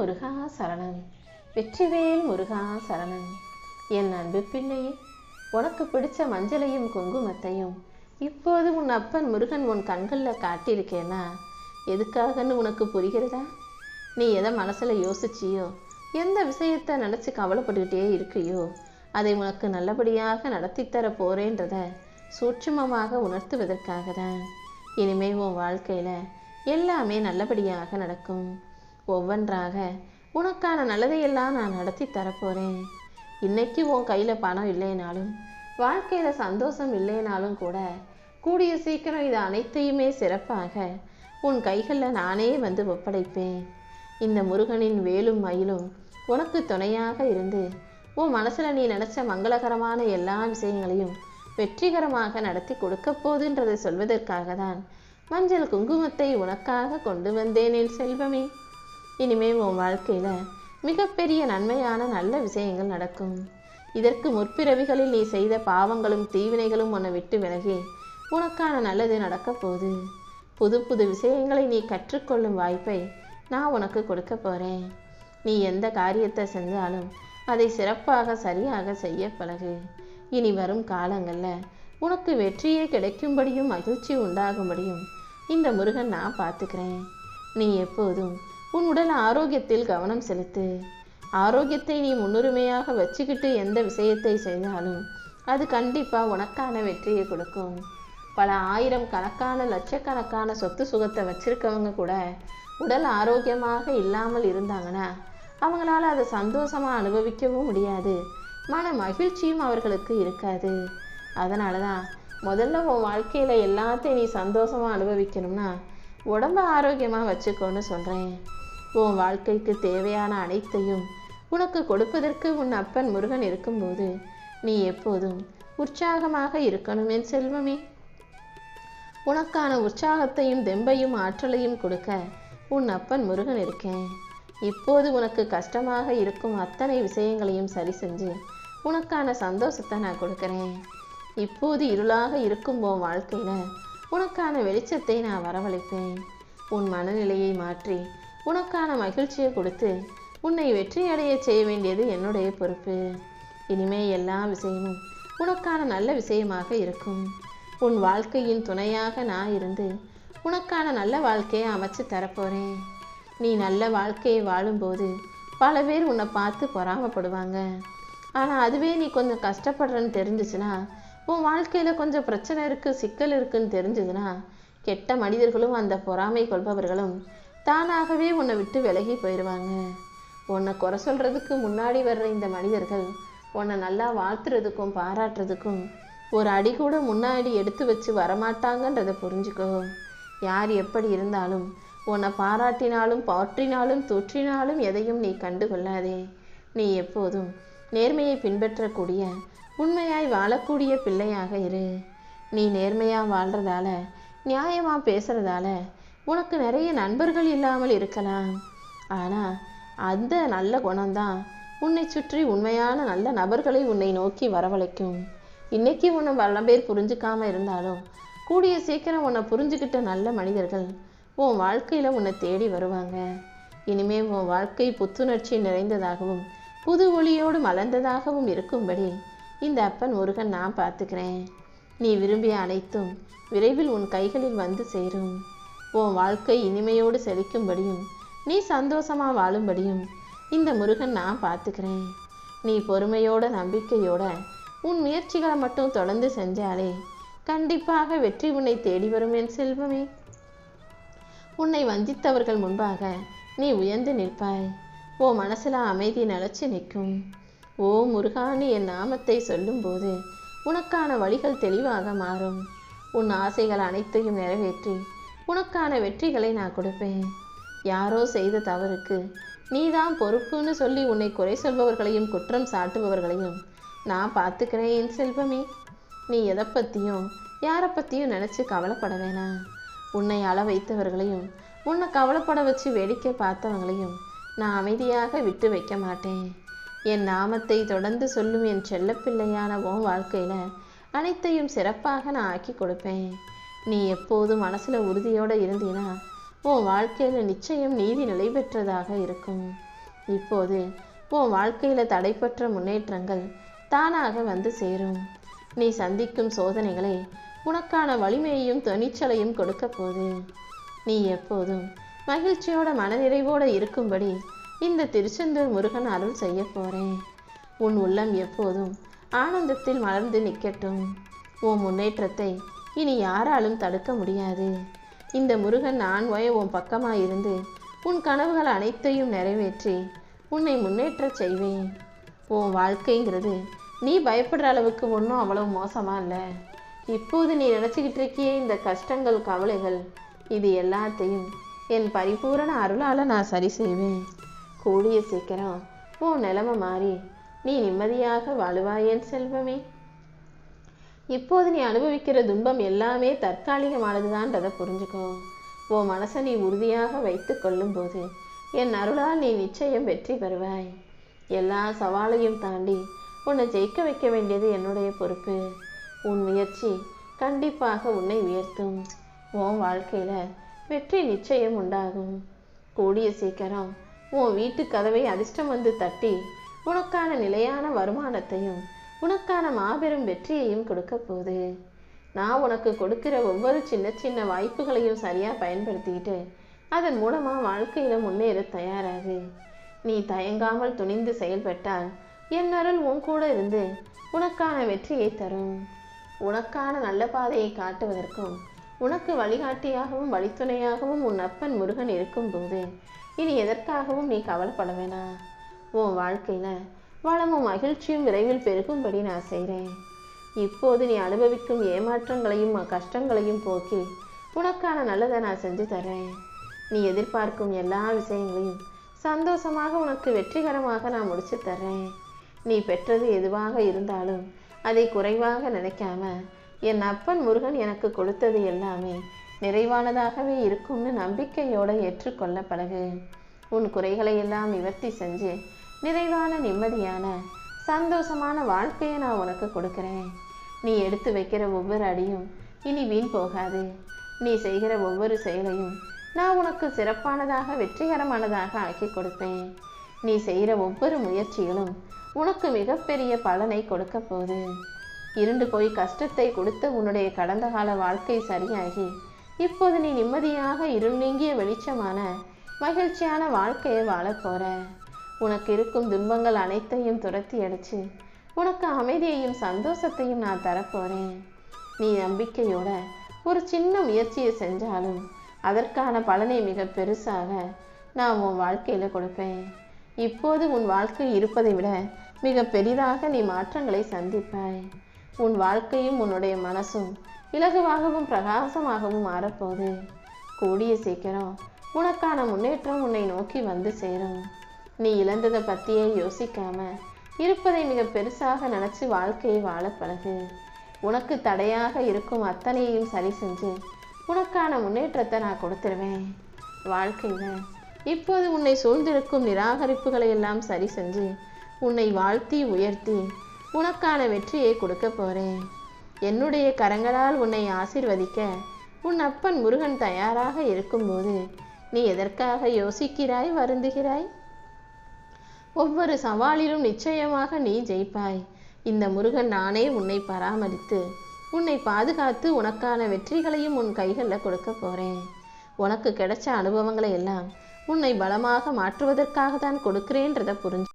முருகா சரணன் வெற்றிவேல் முருகா சரணன் என் அன்பு பிள்ளையே உனக்கு பிடிச்ச மஞ்சளையும் குங்குமத்தையும் இப்போது உன் அப்பன் முருகன் உன் கண்களில் காட்டியிருக்கேனா? எதுக்காகன்னு உனக்கு புரிகிறதா? நீ எதை மனசில் யோசிச்சியோ எந்த விஷயத்தை நினச்சி கவலைப்பட்டுக்கிட்டே இருக்கியோ அதை உனக்கு நல்லபடியாக நடத்தித்தர போகிறேன்றத சூட்சுமமாக உணர்த்துவதற்காக தான் இனிமே உன் வாழ்க்கையில் எல்லாமே நல்லபடியாக நடக்கும். ஒவ்வொன்றாக உனக்கான நல்லதையெல்லாம் நான் நடத்தி தரப்போகிறேன் இன்னைக்கு உன் கையில் பணம் இல்லைனாலும் வாழ்க்கையில் சந்தோஷம் இல்லைனாலும் கூட கூடிய சீக்கிரம் இது அனைத்தையுமே சிறப்பாக உன் கைகளில் நானே வந்து ஒப்படைப்பேன். இந்த முருகனின் வேலும் மயிலும் உனக்கு துணையாக இருந்து உன் மனசில் நீ நினச்ச மங்களகரமான எல்லா விஷயங்களையும் வெற்றிகரமாக நடத்தி கொடுக்க போதுன்றதை சொல்வதற்காக தான் மஞ்சள் குங்குமத்தை உனக்காக கொண்டு வந்தேன் என் செல்வமே. இனிமே உன் வாழ்க்கையில் மிகப்பெரிய நன்மையான நல்ல விஷயங்கள் நடக்கும். இதற்கு முற்பிறவிகளில் நீ செய்த பாவங்களும் தீவினைகளும் உன்னை விட்டு விலகி உனக்கான நல்லது நடக்கப் போகுது. புது புது விஷயங்களை நீ கற்றுக்கொள்ளும் வாய்ப்பை நான் உனக்கு கொடுக்க போகிறேன் நீ எந்த காரியத்தை செஞ்சாலும் அதை சிறப்பாக சரியாக செய்ய பழகு. இனி வரும் காலங்களில் உனக்கு வெற்றியே கிடைக்கும்படியும் மகிழ்ச்சி உண்டாகும்படியும் இந்த முருகன் நான் பார்த்துக்கிறேன். நீ எப்போதும் உன் உடல் ஆரோக்கியத்தில் கவனம் செலுத்து. ஆரோக்கியத்தை நீ முன்னுரிமையாக வச்சுக்கிட்டு எந்த விஷயத்தை செய்தாலும் அது கண்டிப்பாக உனக்கான வெற்றியை கொடுக்கும். பல ஆயிரம் கணக்கான லட்சக்கணக்கான சொத்து சுகத்தை வச்சிருக்கவங்க கூட உடல் ஆரோக்கியமாக இல்லாமல் இருந்தாங்கன்னா அவங்களால அதை சந்தோஷமாக அனுபவிக்கவும் முடியாது. மன மகிழ்ச்சியும் அவர்களுக்கு இருக்காது. அதனால தான் முதல்ல உன் வாழ்க்கையில் எல்லாத்தையும் நீ சந்தோஷமாக அனுபவிக்கணும்னா உடம்ப ஆரோக்கியமாக வச்சுக்கோன்னு சொல்கிறேன் உன் வாழ்க்கைக்கு தேவையான அனைத்தையும் உனக்கு கொடுப்பதற்கு உன் அப்பன் முருகன் இருக்கும்போது நீ எப்போதும் உற்சாகமாக இருக்கணும் என் செல்வமே. உனக்கான உற்சாகத்தையும் தெம்பையும் ஆற்றலையும் கொடுக்க உன் அப்பன் முருகன் இருக்கேன். இப்போது உனக்கு கஷ்டமாக இருக்கும் அத்தனை விஷயங்களையும் சரி செஞ்சு உனக்கான சந்தோஷத்தை நான் கொடுக்குறேன். இப்போது இருளாக இருக்கும் உன் வாழ்க்கையில் உனக்கான வெளிச்சத்தை நான் வரவழைப்பேன். உன் மனநிலையை மாற்றி உனக்கான மகிழ்ச்சியை கொடுத்து உன்னை வெற்றி அடைய செய்ய வேண்டியது என்னுடைய பொறுப்பு. இனிமே எல்லா விஷயமும் உனக்கான நல்ல விஷயமாக இருக்கும். உன் வாழ்க்கையின் துணையாக நான் இருந்து உனக்கான நல்ல வாழ்க்கையை அமைச்சு தரப்போகிறேன் நீ நல்ல வாழ்க்கையை வாழும்போது பல பேர் உன்னை பார்த்து பொறாமப்படுவாங்க. ஆனால் அதுவே நீ கொஞ்சம் கஷ்டப்படுறன்னு தெரிஞ்சிச்சுன்னா உன் வாழ்க்கையில் கொஞ்சம் பிரச்சனை இருக்குது சிக்கல் இருக்குன்னு தெரிஞ்சதுன்னா கெட்ட மனிதர்களும் அந்த பொறாமை கொள்பவர்களும் தானாகவே உன்னை விட்டு விலகி போயிடுவாங்க உன்னை குறை சொல்கிறதுக்கு முன்னாடி வர்ற இந்த மனிதர்கள் உன்னை நல்லா வாழ்த்துறதுக்கும் பாராட்டுறதுக்கும் ஒரு அடி கூட முன்னாடி எடுத்து வச்சு வரமாட்டாங்கன்றதை புரிஞ்சுக்கோ. யார் எப்படி இருந்தாலும் உன்னை பாராட்டினாலும் பாற்றினாலும் தொற்றினாலும் எதையும் நீ கண்டு கொள்ளாதே நீ எப்போதும் நேர்மையை பின்பற்றக்கூடிய உண்மையாய் வாழக்கூடிய பிள்ளையாக இரு. நீ நேர்மையாக வாழ்கிறதால நியாயமாக பேசுகிறதால உனக்கு நிறைய நண்பர்கள் இல்லாமல் இருக்கலாம். ஆனால் அந்த நல்ல குணம்தான் உன்னை சுற்றி உண்மையான நல்ல நபர்களை உன்னை நோக்கி வரவழைக்கும். இன்னைக்கு உன்னை பல பேர் புரிஞ்சுக்காம இருந்தாலும் கூடிய சீக்கிரம் உன்னை புரிஞ்சுக்கிட்ட நல்ல மனிதர்கள் உன் வாழ்க்கையில் உன்னை தேடி வருவாங்க. இனிமே உன் வாழ்க்கை புத்துணர்ச்சி நிறைந்ததாகவும் புது ஒளியோடு மலர்ந்ததாகவும் இருக்கும்படி இந்த அப்பன் முருகன் நான் பார்த்துக்கிறேன். நீ விரும்பிய அனைத்தும் விரைவில் உன் கைகளில் வந்து சேரும். உன் வாழ்க்கை இனிமையோடு செழிக்கும்படியும் நீ சந்தோஷமா வாழும்படியும் இந்த முருகன் நான் பார்த்துக்கிறேன். நீ பொறுமையோட நம்பிக்கையோட உன் முயற்சிகளை மட்டும் தொடர்ந்து செஞ்சாலே கண்டிப்பாக வெற்றி உன்னை தேடி வரும் என் செல்வமே. உன்னை வஞ்சித்தவர்கள் முன்பாக நீ உயர்ந்து நிற்பாய். ஓ மனசுல அமைதி நிலச்சி நிற்கும். ஓ முருகானி என் நாமத்தை சொல்லும்போது உனக்கான வழிகள் தெளிவாக மாறும். உன் ஆசைகள் அனைத்தையும் நிறைவேற்றி உனக்கான வெற்றிகளை நான் கொடுப்பேன். யாரோ செய்த தவறுக்கு நீதான் பொறுப்புன்னு சொல்லி உன்னை குறை சொல்பவர்களையும் குற்றம் சாட்டுபவர்களையும் நான் பார்த்துக்கிறேன் என் செல்வமே. நீ எதை பற்றியும் யாரை பற்றியும் நினச்சி கவலைப்பட வேணாம். உன்னை அள வைத்தவர்களையும் உன்னை கவலைப்பட வச்சு வேடிக்கை பார்த்தவங்களையும் நான் அமைதியாக விட்டு வைக்க மாட்டேன். என் நாமத்தை தொடர்ந்து சொல்லும் என் செல்லப்பிள்ளையான உன் வாழ்க்கையில் அனைத்தையும் சிறப்பாக நான் ஆக்கி கொடுப்பேன். நீ எப்போதும் மனசில் உறுதியோடு இருந்தீனா உன் வாழ்க்கையில் நிச்சயம் நீதி நிலை பெற்றதாக இருக்கும். இப்போது உன் வாழ்க்கையில் தடைப்பற்ற முன்னேற்றங்கள் தானாக வந்து சேரும். நீ சந்திக்கும் சோதனைகளை உனக்கான வலிமையையும் துணிச்சலையும் கொடுக்க போது நீ எப்போதும் மகிழ்ச்சியோட மனநிறைவோடு இருக்கும்படி இந்த திருச்செந்தூர் முருகன் அருள் செய்ய போறேன். உன் உள்ளம் எப்போதும் ஆனந்தத்தில் மலர்ந்து நிற்கட்டும் உன் முன்னேற்றத்தை இனி யாராலும் தடுக்க முடியாது. இந்த முருகன் நான் வய உன் பக்கமாக இருந்து உன் கனவுகள் அனைத்தையும் நிறைவேற்றி உன்னை முன்னேற்றச் செய்வேன். உன் வாழ்க்கைங்கிறது நீ பயப்படுற அளவுக்கு ஒன்றும் அவ்வளவு மோசமாக இல்லை. இப்போது நீ நினச்சிக்கிட்டு இருக்கியே இந்த கஷ்டங்கள் கவலைகள் இது எல்லாத்தையும் என் பரிபூரண அருளால் நான் சரி செய்வேன். கூடிய சீக்கிரம் உன் நிலைமை மாறி நீ நிம்மதியாக வாழுவாயேன் செல்வமே. இப்போது நீ அனுபவிக்கிற துன்பம் எல்லாமே தற்காலிகமானதுதான்றதை புரிஞ்சுக்கோ. உன் மனசை நீ உறுதியாக வைத்து கொள்ளும்போது என் அருளால் நீ நிச்சயம் வெற்றி பெறுவாய். எல்லா சவாலையும் தாண்டி உன்னை ஜெயிக்க வைக்க வேண்டியது என்னுடைய பொறுப்பு. உன் முயற்சி கண்டிப்பாக உன்னை உயர்த்தும். உன் வாழ்க்கையில் வெற்றி நிச்சயம் உண்டாகும். கூடிய சீக்கிரம் உன் வீட்டு கதவை அதிர்ஷ்டம் வந்து தட்டி உனக்கான நிலையான வருமானத்தையும் உனக்கான மாபெரும் வெற்றியையும் கொடுக்க போகுது. நான் உனக்கு கொடுக்கிற ஒவ்வொரு சின்ன சின்ன வாய்ப்புகளையும் சரியாக பயன்படுத்திக்கிட்டு அதன் மூலமாக வாழ்க்கையில முன்னேற தயாராகு. நீ தயங்காமல் துணிந்து செயல்பட்டால் என் அருள் உன் கூட இருந்து உனக்கான வெற்றியை தரும். உனக்கான நல்ல பாதையை காட்டுவதற்கும் உனக்கு வழிகாட்டியாகவும் வழித்துணையாகவும் உன் அப்பன் முருகன் இருக்கும்போது இனி எதற்காகவும் நீ கவலைப்பட வேணாம் உன் வாழ்க்கையில் வளமும் மகிழ்ச்சியும் விரைவில் பெருகும்படி நான் செய்கிறேன். இப்போது நீ அனுபவிக்கும் ஏமாற்றங்களையும் கஷ்டங்களையும் போக்கி உனக்கான நல்லதை நான் செஞ்சு தரேன் நீ எதிர்பார்க்கும் எல்லா விஷயங்களையும் சந்தோஷமாக உனக்கு வெற்றிகரமாக நான் முடிச்சு தர்றேன். நீ பெற்றது எதுவாக இருந்தாலும் அதை குறைவாக நினைக்காம என் அப்பன் முருகன் எனக்கு கொடுத்தது எல்லாமே நிறைவானதாகவே இருக்கும்னு நம்பிக்கையோடு ஏற்றுக்கொள்ள பழகு. உன் குறைகளை எல்லாம் நிவர்த்தி செஞ்சு நிறைவான நிம்மதியான சந்தோஷமான வாழ்க்கையை நான் உனக்கு கொடுக்குறேன். நீ எடுத்து வைக்கிற ஒவ்வொரு அடியும் இனி வீண் போகாது. நீ செய்கிற ஒவ்வொரு செயலையும் நான் உனக்கு சிறப்பானதாக வெற்றிகரமானதாக ஆக்கி கொடுப்பேன். நீ செய்கிற ஒவ்வொரு முயற்சிகளும் உனக்கு மிகப்பெரிய பலனை கொடுக்க போது இருண்டு போய் கஷ்டத்தை கொடுத்த உன்னுடைய கடந்த கால வாழ்க்கை சரியாகி இப்போது நீ நிம்மதியாக இருள் நீங்கிய வெளிச்சமான மகிழ்ச்சியான வாழ்க்கையை வாழப் போற. உனக்கு இருக்கும் துன்பங்கள் அனைத்தையும் துரத்தி அடிச்சு உனக்கு அமைதியையும் சந்தோஷத்தையும் நான் தரப்போறேன். நீ நம்பிக்கையோட ஒரு சின்ன முயற்சியை செஞ்சாலும் அதற்கான பலனை மிக பெருசாக நான் உன் வாழ்க்கையில் கொடுப்பேன். இப்போது உன் வாழ்க்கை இருப்பதை விட மிக பெரிதாக நீ மாற்றங்களை சந்திப்பாய். உன் வாழ்க்கையும் உன்னுடைய மனசும் இலகுவாகவும் பிரகாசமாகவும் மாறப்போகுது. கூடிய சீக்கிரம் உனக்கான முன்னேற்றம் உன்னை நோக்கி வந்து சேரும். நீ இழந்ததை பற்றியே யோசிக்காம இருப்பதை மிக பெருசாக நினச்சி வாழ்க்கையை வாழ பழகு. உனக்கு தடையாக இருக்கும் அத்தனையையும் சரி செஞ்சு உனக்கான முன்னேற்றத்தை நான் கொடுத்துருவேன். வாழ்க்கையில் இப்போது உன்னை சூழ்ந்திருக்கும் நிராகரிப்புகளை எல்லாம் சரி செஞ்சு உன்னை வாழ்த்தி உயர்த்தி உனக்கான வெற்றியை கொடுக்க போறேன். என்னுடைய கரங்களால் உன்னை ஆசிர்வதிக்க உன் அப்பன் முருகன் தயாராக இருக்கும்போது நீ எதற்காக யோசிக்கிறாய் வருந்துகிறாய்? ஒவ்வொரு சவாலிலும் நிச்சயமாக நீ ஜெயிப்பாய். இந்த முருகன் நானே உன்னை பராமரித்து உன்னை பாதுகாத்து உனக்கான வெற்றிகளையும் உன் கைகளில் கொடுக்க போறேன். உனக்கு கிடைச்ச அனுபவங்களை எல்லாம் உன்னை பலமாக மாற்றுவதற்காக தான் கொடுக்கிறேன்றதை புரிஞ்சு